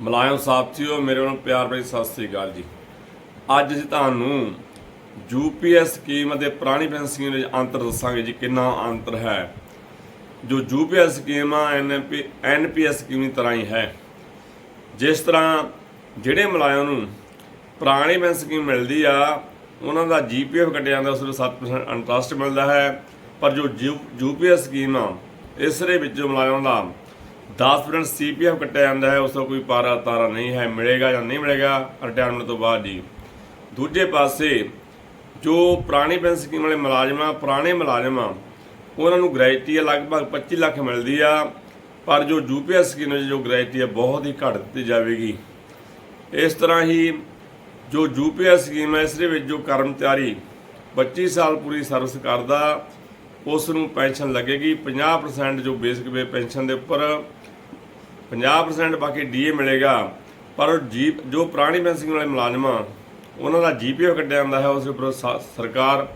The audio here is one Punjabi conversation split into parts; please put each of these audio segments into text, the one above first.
ਮੁਲਾਇਮ ਸਾਥੀਓ ਮੇਰੇ ਵੱਲੋਂ ਪਿਆਰ ਭਰੀ ਸਤਿ ਸ੍ਰੀ ਅਕਾਲ ਜੀ। ਅੱਜ ਅਸੀਂ ਤੁਹਾਨੂੰ ਯੂਪੀਐਸ ਸਕੀਮ ਅਤੇ ਪੁਰਾਣੀ ਪੈਨਸ਼ਨ ਸਕੀਮ ਵਿੱਚ ਅੰਤਰ ਦੱਸਾਂਗੇ ਜੀ, ਕਿੰਨਾ ਅੰਤਰ ਹੈ। ਜੋ ਯੂਪੀਐਸ ਸਕੀਮ ਆ ਐਨਪੀ ਐਨਪੀਐਸ ਸਕੀਮ ਦੀ ਤਰ੍ਹਾਂ ਹੀ ਹੈ। ਜਿਸ ਤਰ੍ਹਾਂ ਜਿਹੜੇ ਮਲਾਇਮ ਨੂੰ ਪੁਰਾਣੀ ਪੈਨਸ਼ਨ ਸਕੀਮ ਮਿਲਦੀ ਆ, ਉਹਨਾਂ ਦਾ ਜੀਪੀਐਫ ਕੱਟਿਆ ਜਾਂਦਾ, ਉਸ ਨੂੰ 7% ਇੰਟਰਸਟ ਮਿਲਦਾ ਹੈ। ਪਰ ਜੋ ਯੂਪੀਐਸ ਸਕੀਮ ਆ, ਇਸ ਦੇ ਵਿੱਚ ਜੋ ਮੁਲਾਜ਼ਮ ਦਾ 10% ਸੀਪੀਐਫ ਕੱਟਿਆ ਜਾਂਦਾ ਹੈ, ਉਸ ਤੋਂ ਕੋਈ ਪਾਰਾ ਤਾਰਾ ਨਹੀਂ ਹੈ, ਮਿਲੇਗਾ ਜਾਂ ਨਹੀਂ ਮਿਲੇਗਾ ਰਿਟਾਇਰਮੈਂਟ ਤੋਂ ਬਾਅਦ ਜੀ। ਦੂਜੇ ਪਾਸੇ ਜੋ ਪੁਰਾਣੀ ਪੈਨਸ਼ਨ ਸਕੀਮ ਵਾਲੇ ਮੁਲਾਜ਼ਮ ਆ ਪੁਰਾਣੇ ਮੁਲਾਜ਼ਮ ਆ ਉਹਨਾਂ ਨੂੰ ਗ੍ਰੈਜੂਟੀ ਲਗਭਗ 25 ਲੱਖ ਮਿਲਦੀ ਆ, ਪਰ ਜੋ ਯੂਪੀਐਸ ਸਕੀਮ ਵਿੱਚ ਜੋ ਗ੍ਰੈਜੂਟੀ ਹੈ, ਬਹੁਤ ਹੀ ਘੱਟ ਦਿੱਤੀ ਜਾਵੇਗੀ। ਇਸ ਤਰ੍ਹਾਂ ਹੀ ਜੋ ਯੂਪੀਐਸ ਸਕੀਮ ਹੈ, ਇਸ ਦੇ ਵਿੱਚ ਜੋ ਕਰਮਚਾਰੀ 25 ਸਾਲ ਪੂਰੀ ਸਰਵਿਸ ਕਰਦਾ ਉਸ ਨੂੰ ਪੈਨਸ਼ਨ ਲੱਗੇਗੀ। 50% ਜੋ ਬੇਸਿਕ ਵੇ ਪੈਨਸ਼ਨ ਦੇ ਉੱਪਰ 50% ਬਾਕੀ ਡੀਏ ਮਿਲੇਗਾ। ਪਰ ਜੀ ਜੋ ਪੁਰਾਣੀ ਪੈਨਸ਼ਨ ਵਾਲੇ ਮੁਲਾਜ਼ਮ ਆ, ਉਹਨਾਂ ਦਾ ਜੀਪੀਓ ਕੱਟਿਆ ਜਾਂਦਾ ਹੈ, ਉਸ ਉੱਪਰ ਸ- ਸਰਕਾਰ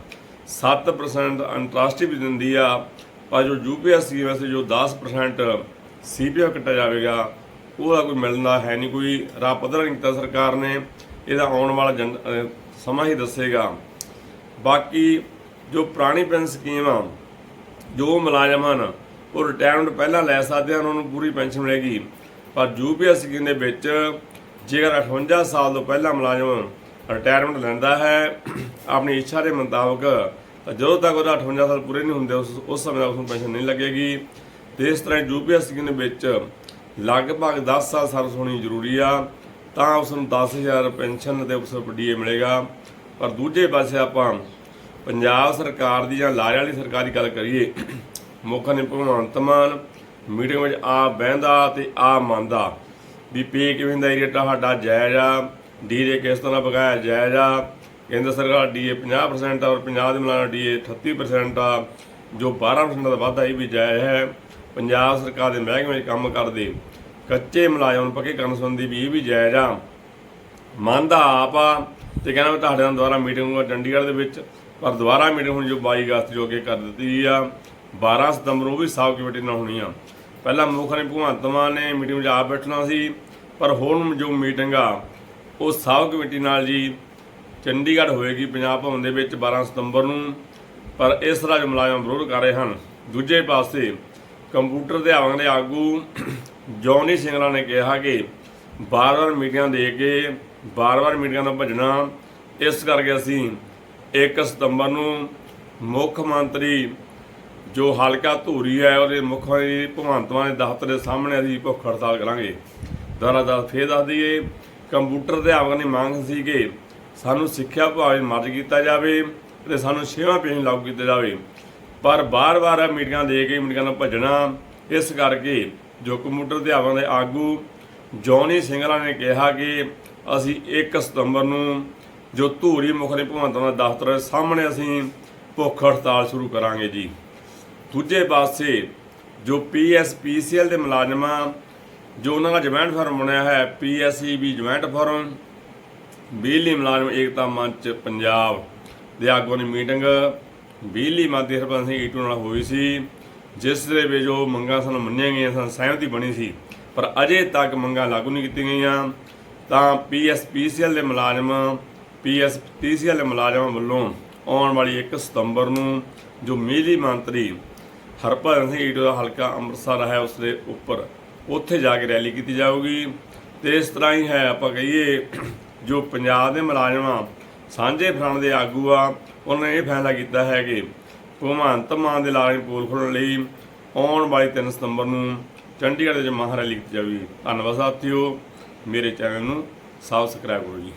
7% ਅੰਤਰਰਾਸ਼ਟਰੀ ਵੀ ਦਿੰਦੀ ਆ। ਪਰ ਜੋ ਯੂਪੀਐਸ ਸਕੀਮ ਵੈਸੇ ਜੋ 10% ਸੀਪੀਓ ਕੱਟਿਆ ਜਾਵੇਗਾ, ਉਹਦਾ ਕੋਈ ਮਿਲਦਾ ਹੈ ਨਹੀਂ, ਕੋਈ ਰਾਹ ਪੱਧਰ ਨਹੀਂ ਕੀਤਾ ਸਰਕਾਰ ਨੇ। ਇਹਦਾ ਆਉਣ ਵਾਲਾ ਜਨ- ਸਮਾਂ ਹੀ ਦੱਸੇਗਾ। ਬਾਕੀ ਜੋ ਪੁਰਾਣੀ ਪੈਨਸ਼ਨ ਸਕੀਮ ਆ, ਜੋ ਮੁਲਾਜ਼ਮ ਹਨ, ਉਹ ਰਿਟਾਇਰਮੈਂਟ ਪਹਿਲਾਂ ਲੈ ਸਕਦੇ ਹਨ, ਉਹਨਾਂ ਨੂੰ ਪੂਰੀ ਪੈਨਸ਼ਨ ਮਿਲੇਗੀ। ਪਰ ਯੂਪੀਐਸ ਸਕੀਮ ਦੇ ਵਿੱਚ ਜੇਕਰ 58 ਸਾਲ ਤੋਂ ਪਹਿਲਾਂ ਮੁਲਾਜ਼ਮ ਰਿਟਾਇਰਮੈਂਟ ਲੈਂਦਾ ਹੈ, ਆਪਣੀ ਇੱਛਾ ਦੇ ਮੁਤਾਬਕ, ਤਾਂ ਜਦੋਂ ਤੱਕ ਉਹਦਾ 58 ਸਾਲ ਪੂਰੇ ਨਹੀਂ ਹੁੰਦੇ, ਉਸ ਉਸ ਸਮੇਂ ਤੱਕ ਉਸ ਨੂੰ ਪੈਨਸ਼ਨ ਨਹੀਂ ਲੱਗੇਗੀ। ਤੇ ਇਸ ਤਰ੍ਹਾਂ ਯੂਪੀਐਸ ਸਕੀਮ ਦੇ ਵਿੱਚ ਲਗਭਗ 10 ਸਾਲ ਸਰਵਿਸ ਹੋਣੀ ਜ਼ਰੂਰੀ ਆ, ਤਾਂ ਉਸ ਨੂੰ 10000 ਪੈਨਸ਼ਨ ਤੇ ਉਸ ਨੂੰ ਡੀਏ ਮਿਲੇਗਾ। ਪਰ ਦੂਜੇ ਪਾਸੇ ਆਪਾਂ ਪੰਜਾਬ ਸਰਕਾਰ ਦੀ ਜਾਂ ਲਾਰੇ ਵਾਲੀ ਸਰਕਾਰ ਦੀ ਗੱਲ ਕਰੀਏ, ਮੁੱਖ ਨੇ ਭਗਵੰਤ ਮਾਨ ਮੀਟਿੰਗ ਵਿੱਚ ਆ ਬਹਿੰਦਾ ਤੇ ਆ ਮੰਨਦਾ ਵੀ ਪੇ ਕਿਵੇਂ ਦਾ ਏਰੀਆ ਤੁਹਾਡਾ ਜਾਇਜ਼ ਆ ਡੀਏ ਕਿਸ ਤਰ੍ਹਾਂ ਬਗਾਇਆ ਜਾਇਜ਼ ਆ, ਕੇਂਦਰ ਸਰਕਾਰ ਡੀਏ 50% ਆ ਔਰ ਪੰਜਾਬ ਦੇ ਮਿਲਾਣਾ ਡੀਏ 38% ਆ, ਜੋ 12% ਦਾ ਵਾਧਾ ਇਹ ਵੀ ਜਾਇਜ਼ ਹੈ, ਪੰਜਾਬ ਸਰਕਾਰ ਦੇ ਮਹਿਕਮੇ ਵਿੱਚ ਕੰਮ ਕਰਦੇ, ਕੱਚੇ ਮੁਲਾਜ਼ਮ ਨੂੰ ਪੱਕੇ ਕਰਨ ਸੰਬੰਧੀ ਵੀ ਇਹ ਵੀ ਜਾਇਜ਼ ਆ, ਮੰਨਦਾ ਆਪ ਆ ਤੇ ਕਹਿੰਦਾ ਮੈਂ ਤੁਹਾਡੇ ਨਾਲ ਦੁਬਾਰਾ ਮੀਟਿੰਗ ਹੋਊਗਾ ਚੰਡੀਗੜ੍ਹ ਦੇ ਵਿੱਚ ਪਰ ਦੁਬਾਰਾ ਮੀਟਿੰਗ ਹੁਣ ਜੋ 22 ਅਗਸਤ ਜੋ ਅੱਗੇ ਕਰ ਦਿੱਤੀ ਆ 12 ਸਤੰਬਰ ਉਹ ਵੀ ਸਾਬ ਕਮੇਟੀ ਨਾਲ ਹੋਣੀ ਆ। ਪਹਿਲਾਂ ਮੁੱਖ ਨੇ, ਭਗਵੰਤ ਮਾਨ ਨੇ ਮੀਟਿੰਗ ਵਿੱਚ ਆਪ ਬੈਠਣਾ ਸੀ, ਪਰ ਹੁਣ ਜੋ ਮੀਟਿੰਗ ਆ, ਉਹ ਸਾਬ ਕਮੇਟੀ ਨਾਲ ਜੀ ਚੰਡੀਗੜ੍ਹ ਹੋਏਗੀ, ਪੰਜਾਬ ਭਵਨ ਦੇ ਵਿੱਚ 12 ਸਤੰਬਰ ਨੂੰ। ਪਰ ਇਸ ਤਰ੍ਹਾਂ ਜੋ ਮੁਲਾਜ਼ਮ ਵਿਰੋਧ ਕਰ ਰਹੇ ਹਨ, ਦੂਜੇ ਪਾਸੇ ਕੰਪਿਊਟਰ ਅਧਿਆਪਕ ਦੇ ਆਗੂ ਜੌਨੀ ਸਿੰਘਲਾ ਨੇ ਕਿਹਾ ਕਿ ਬਾਰ-ਬਾਰ ਮੀਟਿੰਗਾਂ ਦੇ ਕੇ ਬਾਰ-ਬਾਰ ਮੀਟਿੰਗਾਂ ਤੋਂ ਭੱਜਣਾ, ਇਸ ਕਰਕੇ ਅਸੀਂ 1 ਸਤੰਬਰ ਨੂੰ ਮੁੱਖ ਮੰਤਰੀ ਜੋ ਹਲਕਾ ਧੂਰੀ ਹੈ ਉਹਦੇ ਮੁੱਖ ਮੰਤਰੀ ਭਗਵੰਤ ਮਾਨ ਦੇ ਦਫ਼ਤਰ ਦੇ ਸਾਹਮਣੇ ਅਸੀਂ ਭੁੱਖ ਹੜਤਾਲ ਕਰਾਂਗੇ। ਦੁਬਾਰਾ ਦਾ ਫੇਰ ਦੱਸ ਦਈਏ, ਕੰਪਿਊਟਰ ਅਧਿਆਪਕ ਦੀ ਮੰਗ ਸੀ ਕਿ ਸਾਨੂੰ ਸਿੱਖਿਆ ਵਿਭਾਗ ਮਰਜ ਕੀਤਾ ਜਾਵੇ ਤੇ ਸਾਨੂੰ ਛੇਵਾਂ ਪੇਜ ਲਾਗੂ ਕੀਤਾ ਜਾਵੇ। ਪਰ ਬਾਰ-ਬਾਰ ਮੀਟਿੰਗਾਂ ਦੇ ਕੇ ਮੀਟਿੰਗਾਂ ਨੂੰ ਭੱਜਣਾ, ਇਸ ਕਰਕੇ ਜੋ ਕੰਪਿਊਟਰ ਅਧਿਆਪਕਾਂ ਦੇ ਆਗੂ ਜੌਨੀ ਸਿੰਘਲਾ ਨੇ ਕਿਹਾ ਕਿ ਅਸੀਂ 1 ਸਤੰਬਰ ਨੂੰ ਜੋ ਧੂਰੀ ਮੁਖਰੀ ਨੇ ਭਗਵੰਤ ਮਾਨ ਦਫ਼ਤਰ ਦੇ ਸਾਹਮਣੇ ਅਸੀਂ ਭੁੱਖ ਹੜਤਾਲ ਸ਼ੁਰੂ ਕਰਾਂਗੇ ਜੀ। ਦੂਜੇ ਪਾਸੇ ਜੋ ਪੀਐਸਪੀਸੀਐਲ ਦੇ ਮੁਲਾਜ਼ਮਾਂ, ਜੋ ਉਹਨਾਂ ਦਾ ਜੁਆਇੰਟ ਫਾਰਮ ਬਣਿਆ ਹੈ ਪੀਐਸਈਬੀ ਜੁਆਇੰਟ ਫਾਰਮ, ਬਿਜਲੀ ਮੁਲਾਜ਼ਮ ਏਕਤਾ ਮੰਚ ਪੰਜਾਬ ਦੇ ਆਗੂਆਂ ਦੀ ਮੀਟਿੰਗ, ਬਿਜਲੀ ਮੰਤਰੀ ਹਰਬੰਸ ਸਿੰਘ ਈਟੂ ਨਾਲ ਹੋਈ ਸੀ, ਜਿਸ ਦੇ ਵਿੱਚ ਜੋ ਮੰਗਾਂ ਸਾਨੂੰ ਮੰਨੀਆਂ ਗਈਆਂ ਸਨ, ਸਹਿਮਤੀ ਬਣੀ ਸੀ, ਪਰ ਅਜੇ ਤੱਕ ਮੰਗਾਂ ਲਾਗੂ ਨਹੀਂ ਕੀਤੀਆਂ ਗਈਆਂ। ਤਾਂ ਪੀਐਸਪੀਸੀਐਲ ਦੇ ਮੁਲਾਜ਼ਮ ਪੀਐਸਪੀਸੀਐਲ ਵਾਲੇ ਮੁਲਾਜ਼ਮਾਂ ਵੱਲੋਂ ਆਉਣ ਵਾਲੀ 1 ਸਤੰਬਰ ਨੂੰ ਜੋ ਬਿਜਲੀ ਮੰਤਰੀ ਹਰਭਜਨ ਸਿੰਘ ਈਟੂ ਦਾ ਹਲਕਾ ਅੰਮ੍ਰਿਤਸਰ ਹੈ, ਉਸ ਦੇ ਉੱਪਰ ਉੱਥੇ ਜਾ ਕੇ ਰੈਲੀ ਕੀਤੀ ਜਾਊਗੀ। ਤੇ ਇਸ ਤਰ੍ਹਾਂ ਹੀ ਹੈ, ਆਪਾਂ ਕਹੀਏ ਜੋ ਪੰਜਾਬ ਦੇ ਮੁਲਾਜ਼ਮਾਂ ਸਾਂਝੇ ਫਰੰਟ ਦੇ ਆਗੂ ਆ, ਉਹਨਾਂ ਨੇ ਇਹ ਫੈਸਲਾ ਕੀਤਾ ਹੈ ਕਿ ਭਗਵੰਤ ਮਾਨ ਦੇ ਲਾਰੇ ਪੋਲ ਖੋਲ੍ਹਣ ਲਈ ਆਉਣ ਵਾਲੀ 3 ਸਤੰਬਰ ਨੂੰ ਚੰਡੀਗੜ੍ਹ ਦੇ ਵਿੱਚ ਮਹਾਂ ਰੈਲੀ ਕੀਤੀ ਜਾਵੇਗੀ ਧੰਨਵਾਦ ਸਾਥੀਓ, ਮੇਰੇ ਚੈਨਲ ਨੂੰ ਸਬਸਕ੍ਰਾਈਬ ਕਰੋ ਜੀ।